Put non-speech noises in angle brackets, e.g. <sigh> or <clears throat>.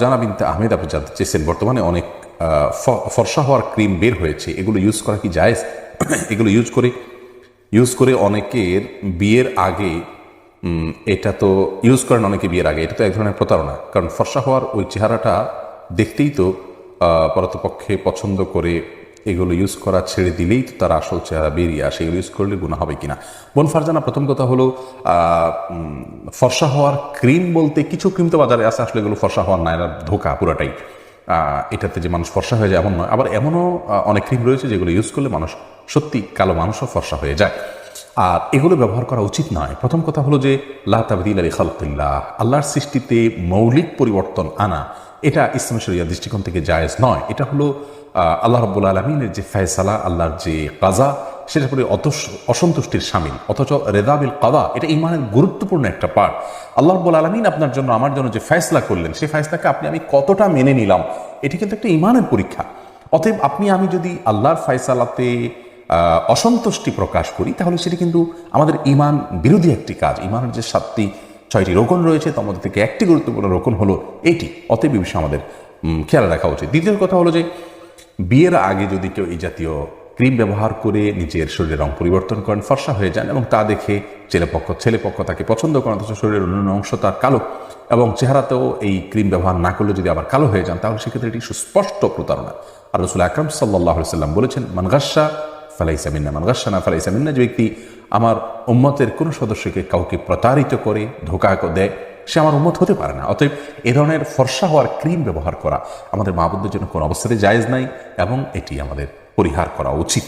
জানা বিনতে আহমেদ আপনি জানতে চেয়েছেন, বর্তমানে অনেক ফর্সা হওয়ার ক্রিম বের হয়েছে। এগুলো ইউজ করা কি যায় <clears throat> এগুলো ইউজ করে ইউজ করে অনেকের বিয়ের আগে এটা তো ইউজ করেন অনেকে বিয়ের আগে, এটা তো এক ধরনের প্রতারণা। কারণ ফর্সা হওয়ার ওই চেহারাটা দেখতেই তো পরতপক্ষে পছন্দ করে এগুলো ইউজ করা ছেড়ে দিলেই তো তার আসল চেহারা বেরিয়ে আসে। এগুলো ইউজ করলে গুণা হবে কিনা? বোন ফারজানা প্রথম কথা হলো ফর্সা হওয়ার ক্রিম বলতে কিছু ক্রিম তো বাজারে আছে, আসলে এগুলো ফর্সা হওয়ার না, এরা ধোকা পুরাটাই। এটাতে যে মানুষ ফর্সা হয়ে যায় এমন নয়, আবার এমনও অনেক ক্রিম রয়েছে যেগুলো ইউজ করলে মানুষ সত্যি কালো মানুষও ফর্সা হয়ে যায়। আর এগুলো ব্যবহার করা উচিত নয়। প্রথম কথা হলো যে, লা তাবদিল আলী খালকিল্লাহ, আল্লাহর সৃষ্টিতে মৌলিক পরিবর্তন আনা, এটা ইসলাম শরিয়া দৃষ্টিকোণ থেকে জায়েজ নয়। এটা হলো আল্লাহ রব্বুল আলমিনের যে ফয়সালা, আল্লাহর যে কাজা সেটা প্রতি অতস- অসন্তুষ্টির সামিল। অথচ রেদাবিল কাদা, এটা ইমানের গুরুত্বপূর্ণ একটা পার্ট আল্লাহ রব্বুল আলমিন আপনার জন্য, আমার জন্য যে ফয়সলা করলেন, সেই ফয়সলাকে আপনি, আমি কতটা মেনে নিলাম, এটি কিন্তু একটা ইমানের পরীক্ষা। অতএব আপনি, আমি যদি আল্লাহর ফয়সালাতে অসন্তুষ্টি প্রকাশ করি, তাহলে সেটি কিন্তু আমাদের ইমান বিরোধী একটি কাজ। ইমানের যে সাতটি, ছয়টি রোকন রয়েছে, তার মধ্যে থেকে একটি গুরুত্বপূর্ণ রোকন হলো এটি। অতএব বিষয়ে আমাদের খেয়াল রাখা উচিত। দ্বিতীয় কথা হলো যে, বিয়ের আগে যদি কেউ এই জাতীয় ক্রিম ব্যবহার করে নিজের শরীরের রং পরিবর্তন করেন, ফর্সা হয়ে যান এবং তা দেখে ছেলেপক্ষ ছেলেপক্ষ তাকে পছন্দ করেন, অথচ শরীরের অন্যান্য অংশ তার কালো এবং চেহারাতেও এই ক্রিম ব্যবহার না করলে যদি আবার কালো হয়ে যান, তাহলে সেক্ষেত্রে এটি সুস্পষ্ট প্রতারণা। আর রসুল আকরম সাল্লাহ সাল্লাম বলেছেন মানগাসা ফালাইসা মিন্না মান না ফালাইসা মিন্না যে ব্যক্তি আমার উম্মতের কোনো সদস্যকে কাউকে প্রতারিত করে, ধোকা দেয়, সে আমার উন্মত হতে পারে না। অতএব এ ধরনের ফর্সা হওয়ার ক্রিম ব্যবহার করা আমাদের মা বোনদের জন্য কোনো অবস্থাতে জায়েজ নাই এবং এটি আমাদের পরিহার করা উচিত।